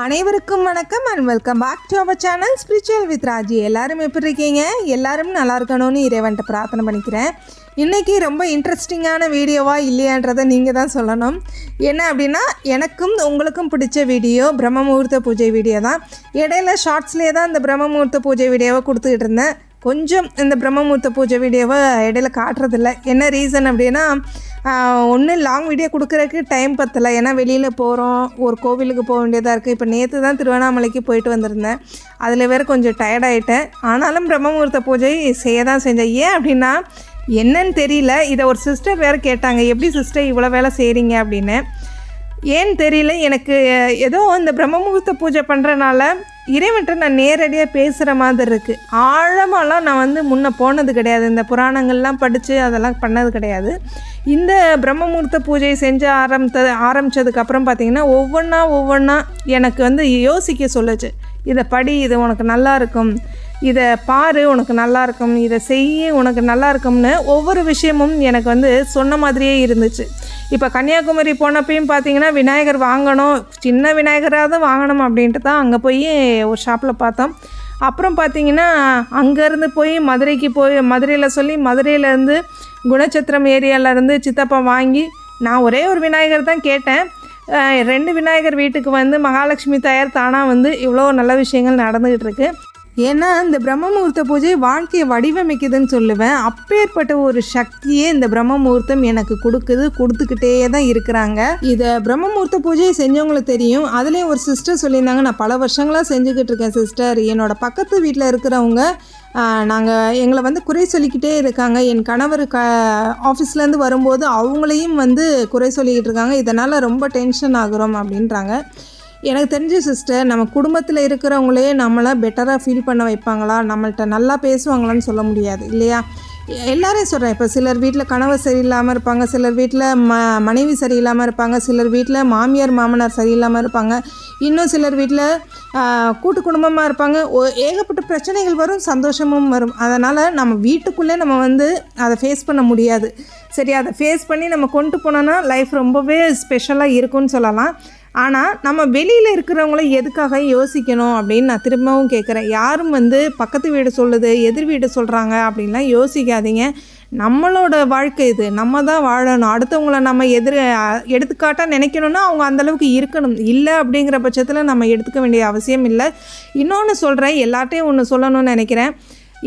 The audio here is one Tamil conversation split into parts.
அனைவருக்கும் வணக்கம் and welcome back to our channel spiritual with Raji எல்லாரும் எப்படி இருக்கீங்க? எல்லாரும் நல்லா இருக்கணும்னு இறைவன்ட்ட பிரார்த்தனை பண்ணிக்கிறேன். இன்றைக்கி ரொம்ப இன்ட்ரெஸ்டிங்கான வீடியோவா இல்லையான்றதை நீங்கள் தான் சொல்லணும். என்ன அப்படின்னா எனக்கும் உங்களுக்கும் பிடிச்ச வீடியோ பிரம்ம முகூர்த்த பூஜை வீடியோ தான். இடையில ஷார்ட்ஸ்லேயே தான் இந்த பிரம்ம முகூர்த்த பூஜை வீடியோவை கொடுத்துக்கிட்டு இருந்தேன். கொஞ்சம் இந்த பிரம்மமுகூர்த்த பூஜை வீடியோவை இடையில காட்டுறதில்ல. என்ன ரீசன் அப்படின்னா ஒன்று லாங் வீடியோ கொடுக்குறதுக்கு டைம் பத்தலை. ஏன்னா வெளியில் போகிறோம் ஒரு கோவிலுக்கு போக வேண்டியதாக இருக்குது இப்போ நேற்று தான் திருவண்ணாமலைக்கு போயிட்டு வந்திருந்தேன். அதில் வேறு கொஞ்சம் டயர்டாயிட்டேன் ஆனாலும் பிரம்மமுகூர்த்த பூஜை செய்ய தான் செஞ்சேன். ஏன் அப்படின்னா என்னன்னு தெரியல. இதை ஒரு சிஸ்டர் வேறு கேட்டாங்க. எப்படி சிஸ்டர் இவ்வளோ வேலை செய்கிறீங்க அப்படின்னு. ஏன்னு தெரியல எனக்கு ஏதோ இந்த பிரம்ம முகூர்த்த பூஜை பண்ணுறனால இறைவன்ட்ட நான் நேரடியாக பேசுகிற மாதிரி இருக்குது ஆழமாலாம் நான் வந்து முன்னே போனது கிடையாது. இந்த புராணங்கள்லாம் படித்து அதெல்லாம் பண்ணது கிடையாது. இந்த பிரம்ம முகூர்த்த பூஜை செஞ்சு ஆரம்பித்த ஆரம்பித்ததுக்கப்புறம் பார்த்திங்கன்னா ஒவ்வொன்றா ஒவ்வொன்றா எனக்கு வந்து யோசிக்க சொல்லுச்சு. இதை படி இது உனக்கு நல்லா இருக்கும். இதை பாரு உனக்கு நல்லா இருக்கும் இதை செய்ய உனக்கு நல்லா இருக்கும்னு ஒவ்வொரு விஷயமும் எனக்கு வந்து சொன்ன மாதிரியே இருந்துச்சு. இப்போ கன்னியாகுமரி போனப்பையும் பார்த்தீங்கன்னா விநாயகர் வாங்கணும் சின்ன விநாயகராவது வாங்கணும் அப்படின்ட்டு தான் அங்கே போய் ஒரு ஷாப்பில் பார்த்தோம் அப்புறம் பார்த்தீங்கன்னா அங்கேருந்து போய் மதுரைக்கு போய் மதுரையில் சொல்லி மதுரையிலேருந்து குணச்சத்திரம் ஏரியாவிலேருந்து சித்தப்பா வாங்கி நான் ஒரே ஒரு விநாயகர் தான் கேட்டேன். ரெண்டு விநாயகர் வீட்டுக்கு வந்து மகாலட்சுமி தாயார் தானாக வந்து இவ்வளோ நல்ல விஷயங்கள் நடந்துக்கிட்டு இருக்குது ஏன்னா இந்த பிரம்ம முகூர்த்த பூஜை வாழ்க்கையை வடிவமைக்குதுன்னு சொல்லுவேன். அப்பேற்பட்ட ஒரு சக்தியே இந்த பிரம்ம முகூர்த்தம் எனக்கு கொடுக்குது கொடுத்துக்கிட்டே தான் இருக்கிறாங்க. இதை பிரம்ம முகூர்த்த செஞ்சவங்களுக்கு தெரியும். அதுலேயும் ஒரு சிஸ்டர் சொல்லியிருந்தாங்க நான் பல வருஷங்களாக செஞ்சுக்கிட்டு இருக்கேன் சிஸ்டர் என்னோடய பக்கத்து வீட்டில் இருக்கிறவங்க நாங்கள் எங்களை வந்து குறை சொல்லிக்கிட்டே இருக்காங்க. என் கணவர் க ஆஃபீஸ்லேருந்து வரும்போது அவங்களையும் வந்து குறை சொல்லிக்கிட்டு இருக்காங்க. இதனால் ரொம்ப டென்ஷன் ஆகுறோம் அப்படின்றாங்க. எனக்கு தெரிஞ்ச சிஸ்டர் நம்ம குடும்பத்தில் இருக்கிறவங்களே நம்மளை பெட்டராக ஃபீல் பண்ண வைப்பாங்களா? நம்மள்கிட்ட நல்லா பேசுவாங்களான்னு சொல்ல முடியாது இல்லையா? எல்லாரையும் சொல்கிறேன் இப்போ சிலர் வீட்டில் கணவர் சரியில்லாமல் இருப்பாங்க சிலர் வீட்டில் ம மனைவி சரியில்லாமல் இருப்பாங்க சிலர் வீட்டில் மாமியார் மாமனார் சரியில்லாமல் இருப்பாங்க. இன்னும் சிலர் வீட்டில் கூட்டு குடும்பமாக இருப்பாங்க. ஏகப்பட்ட பிரச்சனைகள் வரும் சந்தோஷமும் வரும். அதனால் நம்ம வீட்டுக்குள்ளே நம்ம வந்து அதை ஃபேஸ் பண்ண முடியாது. சரி அதை ஃபேஸ் பண்ணி நம்ம கொண்டு போனோன்னா லைஃப் ரொம்பவே ஸ்பெஷலாக இருக்கும்னு சொல்லலாம். ஆனால் நம்ம வெளியில் இருக்கிறவங்கள எதுக்காக யோசிக்கணும் அப்படின்னு நான் திரும்பவும் கேட்குறேன் யாரும் வந்து பக்கத்து வீடு சொல்லுது எதிர் வீடு சொல்கிறாங்க அப்படின்லாம் யோசிக்காதீங்க. நம்மளோட வாழ்க்கை இது. நம்ம தான் வாழணும். அடுத்தவங்கள நம்ம எதிர் எடுத்துக்காட்டாக நினைக்கணும்னா அவங்க அந்தளவுக்கு இருக்கணும். இல்லை அப்படிங்கிற பட்சத்தில் நம்ம எடுத்துக்க வேண்டிய அவசியம் இல்லை. இன்னொன்று சொல்கிறேன் எல்லார்ட்டையும் ஒன்று சொல்லணும்னு நினைக்கிறேன்.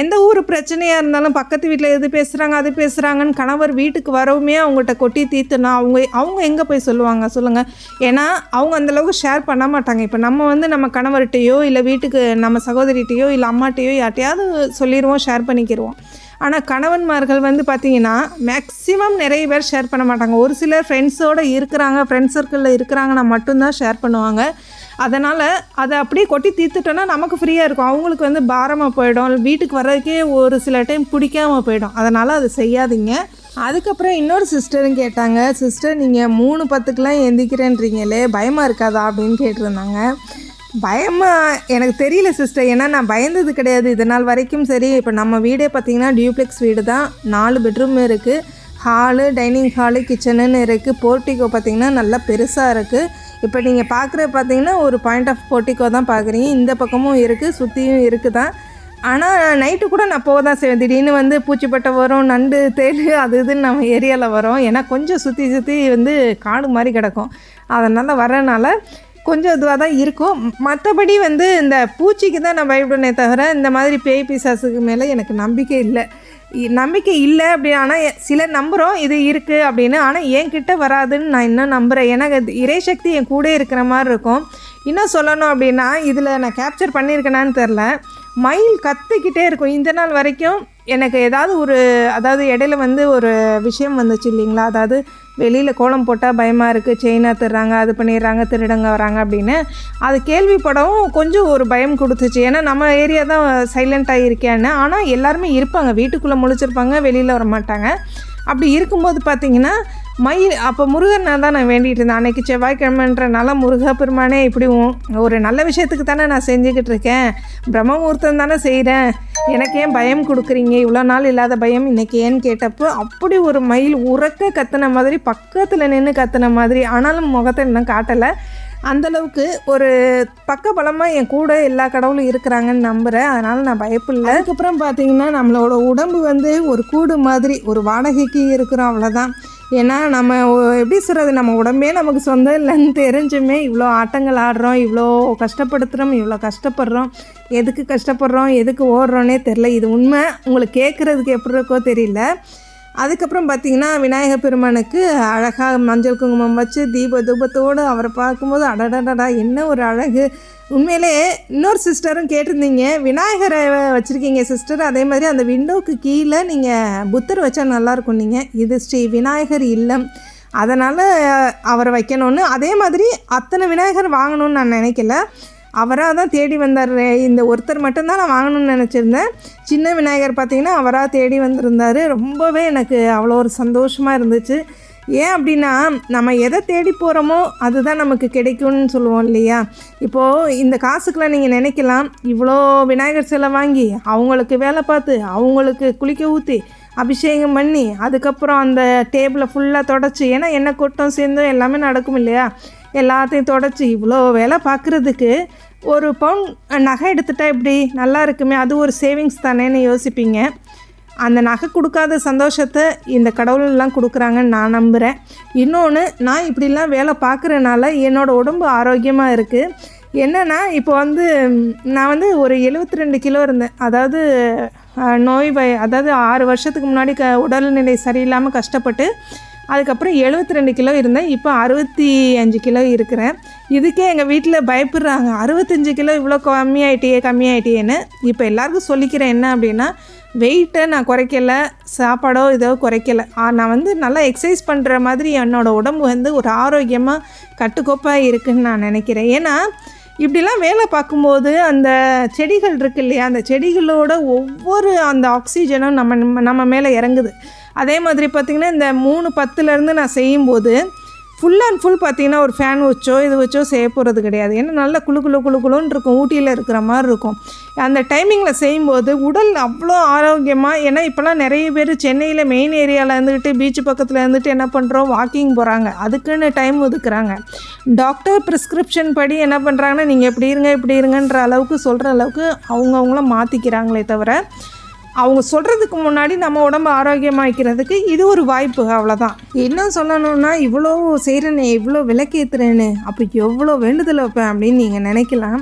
எந்த ஊர் பிரச்சனையாக இருந்தாலும் பக்கத்து வீட்டில் எது பேசுகிறாங்க அது பேசுகிறாங்கன்னு கணவர் வீட்டுக்கு வரவுமே அவங்ககிட்ட கொட்டி தீர்த்துனா அவங்க அவங்க எங்கே போய் சொல்லுவாங்க? சொல்லுங்கள் ஏன்னா அவங்க அந்தளவுக்கு ஷேர் பண்ண மாட்டாங்க. இப்போ நம்ம வந்து நம்ம கணவர்கிட்டையோ இல்லை வீட்டுக்கு நம்ம சகோதரிகிட்டையோ இல்லை அம்மாட்டையோ யார்ட்டையாவது சொல்லிடுவோம் ஷேர் பண்ணிக்கிடுவோம் ஆனால் கணவன்மார்கள் வந்து பார்த்தீங்கன்னா மேக்ஸிமம் நிறைய பேர் ஷேர் பண்ண மாட்டாங்க. ஒரு சிலர் ஃப்ரெண்ட்ஸோடு இருக்கிறாங்க ஃப்ரெண்ட்ஸ் சர்க்கிளில் இருக்கிறாங்கன்னா மட்டும்தான் ஷேர் பண்ணுவாங்க. அதனால் அதை அப்படியே கொட்டி தீர்த்துட்டோன்னா நமக்கு ஃப்ரீயாக இருக்கும். அவங்களுக்கு வந்து பாரமாக போயிடும். வீட்டுக்கு வர்றதுக்கே ஒரு சில டைம் பிடிக்காமல் போயிடும். அதனால் அதை செய்யாதீங்க. அதுக்கப்புறம் இன்னொரு சிஸ்டரும் கேட்டாங்க. சிஸ்டர் நீங்கள் மூணு பத்துக்கெலாம் எந்திக்கிறேன்றீங்களே பயமாக இருக்காதா? அப்படின்னு கேட்டிருந்தாங்க. பயமாக எனக்கு தெரியல சிஸ்டர் ஏன்னா நான் பயந்தது கிடையாது. இது நாள் வரைக்கும் சரி. இப்போ நம்ம வீடே பார்த்தீங்கன்னா டியூப்ளெக்ஸ் வீடு தான். நாலு பெட்ரூம் இருக்குது ஹாலு டைனிங் ஹாலு கிச்சனுன்னு இருக்குது போர்ட்டிகோ பார்த்திங்கன்னா நல்லா பெருசாக இருக்குது இப்போ நீங்கள் பார்க்குற பார்த்தீங்கன்னா ஒரு பாயிண்ட் ஆஃப் போட்டிக்கோ தான் பார்க்குறீங்க. இந்த பக்கமும் இருக்குது சுற்றியும் இருக்குது தான். ஆனால் நைட்டு கூட நான் போக தான் செய்வேன். திடீர்னு வந்து பூச்சிப்பட்டை வரும் நண்டு தேடு அது இதுன்னு நம்ம ஏரியாவில் வரும். ஏன்னா கொஞ்சம் சுற்றி சுற்றி வந்து காடு மாதிரி கிடக்கும். அதனால் வரனால கொஞ்சம் இதுவாக தான் இருக்கும். மற்றபடி வந்து இந்த பூச்சிக்கு தான் நான் பயப்படுனே தவிர இந்த மாதிரி பேய் பிசாசுக்கு மேலே எனக்கு நம்பிக்கை இல்லை. நம்பிக்கை இல்லை அப்படி ஆனால் சில நம்புகிறோம் இது இருக்குது அப்படின்னு. ஆனால் என்கிட்ட வராதுன்னு நான் இன்னும் நம்புகிறேன் எனக்கு அது இறைசக்தி என் கூட இருக்கிற மாதிரி இருக்கும். இன்னும் சொல்லணும் அப்படின்னா இதில் நான் கேப்சர் பண்ணியிருக்கேனான்னு தெரில மயில் கற்றுக்கிட்டே இருக்கும். இந்த நாள் வரைக்கும் எனக்கு ஏதாவது ஒரு அதாவது இடையில வந்து ஒரு விஷயம் வந்துச்சு இல்லைங்களா? அதாவது வெளியில் கோலம் போட்டால் பயமாக இருக்குது செயினாக திருறாங்க அது பண்ணிடுறாங்க திருடங்க வராங்க அப்படின்னு. அது கேள்விப்படவும் கொஞ்சம் ஒரு பயம் கொடுத்துச்சு. ஏன்னா நம்ம ஏரியா தான் சைலண்ட்டாக இருக்கேன்னு. ஆனால் எல்லாருமே இருப்பாங்க. வீட்டுக்குள்ளே முழிச்சிருப்பாங்க வெளியில் வர மாட்டாங்க அப்படி இருக்கும்போது பார்த்திங்கன்னா மயில் அப்போ முருகன் தான் நான் வேண்டிகிட்டு இருந்தேன். அன்னைக்கு செவ்வாய்க்கிழமைன்றனால முருக பெருமானே இப்படி ஒரு நல்ல விஷயத்துக்கு தானே நான் செஞ்சுக்கிட்டு இருக்கேன். பிரம்மமூர்த்தம் தானே செய்கிறேன் எனக்கு ஏன் பயம் கொடுக்குறீங்க? இவ்வளோ நாள் இல்லாத பயம் இன்றைக்கி ஏன்னு கேட்டப்போ அப்படி ஒரு மயில் உறக்க கத்துன மாதிரி பக்கத்தில் நின்று கத்துன மாதிரி ஆனாலும் முகத்தை இன்னும் காட்டலை. அந்தளவுக்கு ஒரு பக்க பலமாக என் கூட எல்லா கடவுளும் இருக்கிறாங்கன்னு நம்புகிறேன் அதனால் நான் பயப்பில்லை. அதுக்கப்புறம் பார்த்தீங்கன்னா நம்மளோட உடம்பு வந்து ஒரு கூடு மாதிரி ஒரு வாடகைக்கு இருக்கிறோம் அவ்வளோதான் ஏன்னா நம்ம எப்படி சொல்கிறது நம்ம உடம்பே நமக்கு சொந்தம் இல்லைன்னு தெரிஞ்சுமே இவ்வளோ ஆட்டங்கள் ஆடுறோம் இவ்வளோ கஷ்டப்படுத்துகிறோம் இவ்வளோ கஷ்டப்படுறோம். எதுக்கு கஷ்டப்படுறோம் எதுக்கு ஓடுறோன்னே தெரில இது உண்மை. உங்களுக்கு கேட்குறதுக்கு எப்படி இருக்கோ தெரியல. அதுக்கப்புறம் பார்த்தீங்கன்னா விநாயகர் பெருமானுக்கு அழகாக மஞ்சள் குங்குமம் வச்சு தீப தூபத்தோடு அவரை பார்க்கும்போது அடடடடா என்ன ஒரு அழகு. உண்மையிலே இன்னொரு சிஸ்டரும் கேட்டிருந்தீங்க. விநாயகரை வச்சுருக்கீங்க சிஸ்டர். அதே மாதிரி அந்த விண்டோவுக்கு கீழே நீங்கள் புத்தர் வச்சா நல்லாயிருக்கும் நீங்கள் இது ஸ்ரீ விநாயகர் இல்லம். அதனால் அவரை வைக்கணும்னு. அதே மாதிரி அத்தனை விநாயகர் வாங்கணும்னு நான் நினைக்கல. அவராக தான் தேடி வந்தார். இந்த ஒருத்தர் மட்டும்தான் நான் வாங்கணும்னு நினச்சிருந்தேன். சின்ன விநாயகர் பார்த்தீங்கன்னா அவராக தேடி வந்திருந்தார். ரொம்பவே எனக்கு அவ்வளோ ஒரு சந்தோஷமாக இருந்துச்சு. ஏன் அப்படின்னா நம்ம எதை தேடி போகிறோமோ அதுதான் நமக்கு கிடைக்கும்னு சொல்லுவோம் இல்லையா? இப்போது இந்த காசுக்கெலாம் நீங்கள் நினைக்கலாம் இவ்வளோ விநாயகர் சிலை வாங்கி அவங்களுக்கு வேலை பார்த்து அவங்களுக்கு குளிக்க ஊற்றி அபிஷேகம் பண்ணி அதுக்கப்புறம் அந்த டேபிளை ஃபுல்லாக தொடச்சி ஏன்னா எண்ணெய் கொட்டம் சேர்ந்தும் எல்லாமே நடக்கும் இல்லையா? எல்லாத்தையும் தொடச்சி இவ்வளோ வேலை பார்க்குறதுக்கு ஒரு பவுன் நகை எடுத்துட்டா இப்படி நல்லா இருக்குமே அது ஒரு சேவிங்ஸ் தானேன்னு யோசிப்பீங்க. அந்த நகை கொடுக்காத சந்தோஷத்தை இந்த கடவுளெல்லாம் கொடுக்குறாங்கன்னு நான் நம்புகிறேன் இன்னொன்று நான் இப்படிலாம் வேலை பார்க்குறனால என்னோடய உடம்பு ஆரோக்கியமாக இருக்குது என்னென்னா இப்போ வந்து நான் வந்து ஒரு 72 ரெண்டு கிலோ இருந்தேன். அதாவது நோய் வய அதாவது ஆறு வருஷத்துக்கு முன்னாடி க உடல்நிலை சரியில்லாமல் கஷ்டப்பட்டு அதுக்கப்புறம் 72 ரெண்டு கிலோ இருந்தேன். இப்போ அறுபத்தி அஞ்சு கிலோ இருக்கிறேன். இதுக்கே எங்கள் வீட்டில் பயப்படுறாங்க. அறுபத்தஞ்சு கிலோ இவ்வளோ கம்மியாயிட்டியே கம்மியாயிட்டியேன்னு. இப்போ எல்லாருக்கும் சொல்லிக்கிறேன் என்ன அப்படின்னா வெயிட்டை நான் குறைக்கலை சாப்பாடோ இதோ குறைக்கல. நான் வந்து நல்லா எக்ஸசைஸ் பண்ணுற மாதிரி என்னோடய உடம்பு வந்து ஒரு ஆரோக்கியமாக கட்டுக்கோப்பாக இருக்குன்னு நான் நினைக்கிறேன். ஏன்னா இப்படிலாம் வேலை பார்க்கும்போது அந்த செடிகள் இருக்கு இல்லையா? அந்த செடிகளோட ஒவ்வொரு அந்த ஆக்சிஜனும் நம்ம நம்ம- நம்ம மேலே இறங்குது. அதே மாதிரி பார்த்திங்கன்னா இந்த மூணு பத்துலேருந்து நான் செய்யும்போது ஃபுல் அண்ட் ஃபுல் பார்த்தீங்கன்னா ஒரு ஃபேன் வச்சோ இது வச்சோ செய்ய போகிறது கிடையாது. ஏன்னா நல்லா குளு குழு குழு குழுன்னு இருக்கும். ஊட்டியில் இருக்கிற மாதிரி இருக்கும். அந்த டைமிங்கில் செய்யும்போது உடல் அவ்வளோ ஆரோக்கியமாக ஏன்னா இப்போலாம் நிறைய பேர் சென்னையில் மெயின் ஏரியாவில் இருந்துக்கிட்டு பீச் பக்கத்தில் இருந்துட்டு என்ன பண்ணுறோம் வாக்கிங் போகிறாங்க அதுக்குன்னு டைம் ஒதுக்குறாங்க. டாக்டர் ப்ரிஸ்கிரிப்ஷன் படி என்ன பண்ணுறாங்கன்னா நீங்கள் இப்படி இருங்க இப்படி இருங்கன்ற அளவுக்கு சொல்கிற அளவுக்கு அவங்கவுங்கள மாற்றிக்கிறாங்களே தவிர அவங்க சொல்கிறதுக்கு முன்னாடி நம்ம உடம்பு ஆரோக்கியமாக்கிறதுக்கு இது ஒரு வாய்ப்பு அவ்வளோதான் இன்னும் சொல்லணும்னா இவ்வளோ செய்கிறேனே இவ்வளோ விளக்கேற்றுறேன்னு அப்போ எவ்வளோ வேண்டுதல் வைப்பேன் அப்படின்னு நீங்கள் நினைக்கலாம்.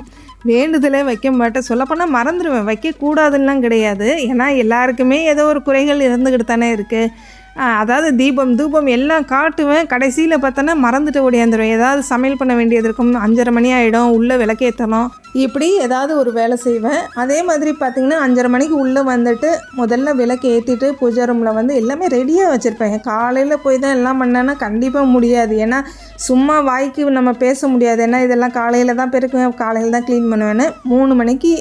வேண்டுதலே வைக்க மாட்டேன். சொல்லப்போனால் மறந்துடுவேன். வைக்கக்கூடாதுன்னெலாம் கிடையாது. ஏன்னா எல்லாருக்குமே ஏதோ ஒரு குறைகள் இருந்துக்கிட்டு தானே இருக்குது அதாவது தீபம் தூபம் எல்லாம் காட்டுவேன். கடைசியில் பார்த்தோன்னா மறந்துட்டு ஓடியாந்துருவேன் ஏதாவது சமையல் பண்ண வேண்டியது இருக்கும். அஞ்சரை மணி ஆகிடும் உள்ளே விளக்கேற்றணும் இப்படி ஏதாவது ஒரு வேலை செய்வேன். அதே மாதிரி பார்த்திங்கன்னா அஞ்சரை மணிக்கு உள்ளே வந்துட்டு முதல்ல விளக்கு ஏற்றிட்டு பூஜை ரூமில் வந்து எல்லாமே ரெடியாக வச்சுருப்பேன். காலையில் போய் தான் எல்லாம் பண்ணேன்னா கண்டிப்பாக முடியாது. ஏன்னா சும்மா வாய்க்கு நம்ம பேச முடியாது. ஏன்னா இதெல்லாம் காலையில் தான் பெருக்குவேன். காலையில் தான் க்ளீன் பண்ணுவேன்னு. மூணு மணிக்கு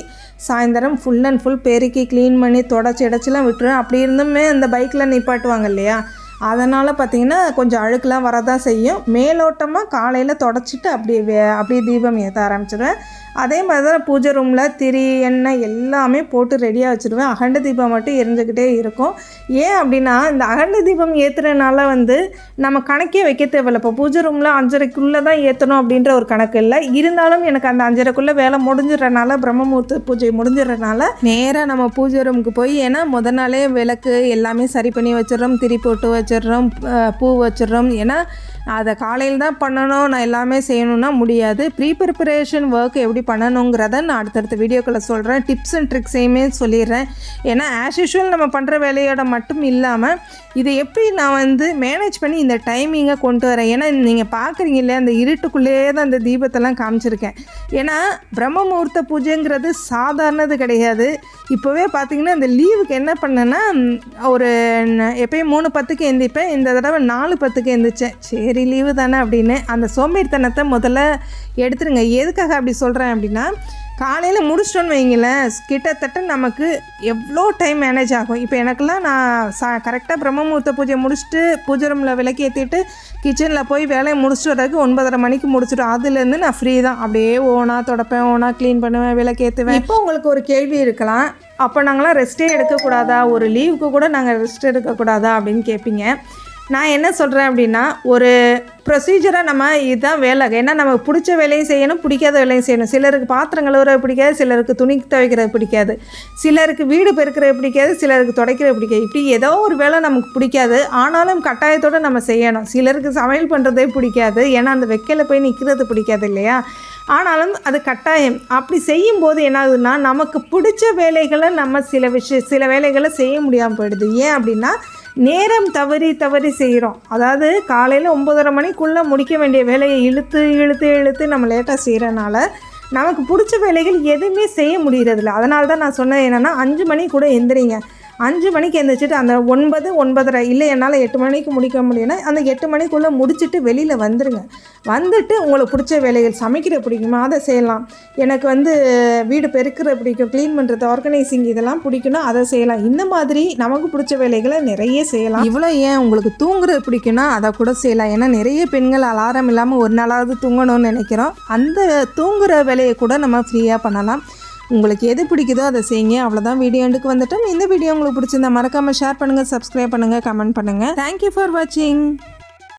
சாயந்தரம் ஃபுல் அண்ட் ஃபுல் பெருக்கி க்ளீன் பண்ணி தொடச்சி இடச்சிலாம் விட்டுருவேன். அப்படி இருந்துமே அந்த பைக்கில் நிப்பாட்டுவாங்க இல்லையா? அதனால் பார்த்தீங்கன்னா கொஞ்சம் அழுக்கெலாம் வரதான் செய்யும். மேலோட்டமாக காலையில் தொடச்சிட்டு அப்படியே வே- அப்படியே தீபம் ஏற்ற ஆரம்பிச்சிடுவேன் அதே மாதிரி தான் பூஜை ரூமில் திரி எண்ணெய் எல்லாமே போட்டு ரெடியாக வச்சுருவேன். அகண்ட தீபம் மட்டும் எரிஞ்சுக்கிட்டே இருக்கும். ஏன் அப்படின்னா இந்த அகண்ட தீபம் ஏற்றுறதுனால வந்து நம்ம கணக்கே வைக்க தேவையில்ல. இப்போ பூஜை ரூமில் அஞ்சரைக்குள்ளே தான் ஏற்றணும் அப்படின்ற ஒரு கணக்கு இல்லை. இருந்தாலும் எனக்கு அந்த அஞ்சரைக்குள்ளே வேலை முடிஞ்சிடறனால பிரம்மமுகூர்த்த பூஜை முடிஞ்சிடறனால நேராக நம்ம பூஜை ரூமுக்கு போய் ஏன்னா முத நாளே விளக்கு எல்லாமே சரி பண்ணி வச்சிடுறோம். திரி போட்டு வச்சு வச்சிடுறோம் பூ வச்சிடுறோம். ஏன்னா அதை காலையில் தான் பண்ணணும் நான் எல்லாமே செய்யணும்னா முடியாது. ப்ரீ ப்ரிப்பரேஷன் ஒர்க் எப்படி பண்ணணுங்கிறத நான் அடுத்தடுத்த வீடியோக்களை சொல்கிறேன் டிப்ஸ் அண்ட் ட்ரிக்ஸையுமே சொல்லிடுறேன். ஏன்னா ஆஸ் யூஷுவல் நம்ம பண்ணுற வேலையோட மட்டும் இல்லாமல் இதை எப்படி நான் வந்து மேனேஜ் பண்ணி இந்த டைமிங்கை கொண்டு வரேன்? ஏன்னா நீங்கள் பார்க்குறீங்க இல்லையா அந்த இருட்டுக்குள்ளேயே தான் அந்த தீபத்தெல்லாம் காமிச்சிருக்கேன். ஏன்னா பிரம்ம முகூர்த்த பூஜைங்கிறது சாதாரணது கிடையாது. இப்போவே பார்த்தீங்கன்னா இந்த லீவுக்கு என்ன பண்ணேன்னா ஒரு எப்பயும் மூணு பத்துக்கு எழுந்திப்பேன் இந்த தடவை நாலு பத்துக்கு எழுந்திரிச்சேன் சரி லீவு தானே அப்படின்னு அந்த சோம்பேறித்தனத்தை முதல்ல எடுத்துருங்க. எதுக்காக அப்படி சொல்கிறேன் அப்படின்னா காலையில் முடிச்சிட்டோன்னு வைங்களேன் கிட்டத்தட்ட நமக்கு எவ்வளோ டைம் மேனேஜ் ஆகும். இப்போ எனக்கெல்லாம் நான் சா கரெக்டாக பிரம்மமுகூர்த்த பூஜை முடிச்சுட்டு பூஜை ரூமில் விளக்கி ஏற்றிட்டு கிச்சனில் போய் வேலையை முடிச்சுட்டு வரதுக்கு ஒன்பதரை மணிக்கு முடிச்சுட்டோம் அதுலேருந்து நான் ஃப்ரீ தான். அப்படியே ஓனாக தொடப்பேன் ஓனாக க்ளீன் பண்ணுவேன் விளக்கு ஏற்றுவேன் இப்போ உங்களுக்கு ஒரு கேள்வி இருக்கலாம். அப்போ நாங்களாம் ரெஸ்ட்டே எடுக்கக்கூடாதா? ஒரு லீவுக்கு கூட நாங்கள் ரெஸ்ட் எடுக்கக்கூடாதா? அப்படின்னு கேட்பீங்க நான் என்ன சொல்கிறேன் அப்படின்னா ஒரு ப்ரொசீஜராக நம்ம இதுதான் வேலை. ஏன்னா நமக்கு பிடிச்ச வேலையும் செய்யணும் பிடிக்காத வேலையும் செய்யணும். சிலருக்கு பாத்திரம் கழுவுறது பிடிக்காது சிலருக்கு துணி துவைக்கிறது பிடிக்காது. சிலருக்கு வீடு பெருக்கிறது பிடிக்காது சிலருக்கு துடைக்கிறது பிடிக்காது. இப்படி ஏதோ ஒரு வேலை நமக்கு பிடிக்காது. ஆனாலும் கட்டாயத்தோடு நம்ம செய்யணும். சிலருக்கு சமையல் பண்ணுறதே பிடிக்காது. ஏன்னா அந்த வெக்கையில் போய் நிற்கிறது பிடிக்காது இல்லையா? ஆனாலும் அது கட்டாயம். அப்படி செய்யும்போது என்ன ஆகுதுன்னா நமக்கு பிடிச்ச வேலைகளை நம்ம சில விஷய சில வேலைகளை செய்ய முடியாமல் போயிடுது. ஏன் அப்படின்னா நேரம் தவறி தவறி செய்கிறோம் அதாவது காலையில் ஒம்பதரை மணிக்குள்ளே முடிக்க வேண்டிய வேலையை இழுத்து இழுத்து இழுத்து நம்ம லேட்டாக செய்கிறனால நமக்கு பிடிச்ச வேலைகள் எதுவுமே செய்ய முடியறதில்ல. அதனால தான் நான் சொன்னது என்னென்னா அஞ்சு மணி கூட எந்திரிங்க. அஞ்சு மணிக்கு எந்திரிச்சிட்டு அந்த ஒன்பது ஒன்பதரை இல்லை என்னால் எட்டு மணிக்கு முடிக்க முடியும்னா அந்த எட்டு மணிக்குள்ளே முடிச்சுட்டு வெளியில் வந்துடுங்க வந்துட்டு உங்களுக்கு பிடிச்ச வேலைகள் சமைக்கிற பிடிக்குமா? அதை செய்யலாம். எனக்கு வந்து வீடு பெருக்கிற பிடிக்கும் க்ளீன் பண்ணுறது ஆர்கனைசிங் இதெல்லாம் பிடிக்குன்னா அதை செய்யலாம். இந்த மாதிரி நமக்கு பிடிச்ச வேலைகளை நிறைய செய்யலாம். இவ்வளோ ஏன் உங்களுக்கு தூங்குறது பிடிக்கும்னா அதை கூட செய்யலாம். ஏன்னா நிறைய பெண்கள் அலாரம் இல்லாமல் ஒரு நாளாவது தூங்கணும்னு நினைக்கிறோம். அந்த தூங்குற வேலையை கூட நம்ம ஃப்ரீயாக பண்ணலாம். உங்களுக்கு எது பிடிக்குதோ அதை செய்யுங்க. அவ்வளோதான் வீடியோ எண்டுக்கு வந்துட்டோம். இந்த வீடியோ உங்களுக்கு பிடிச்சிருந்தா மறக்காமல் ஷேர் பண்ணுங்கள் சப்ஸ்கிரைப் பண்ணுங்கள் கமெண்ட் பண்ணுங்கள் தேங்க்யூ ஃபார் வாட்சிங்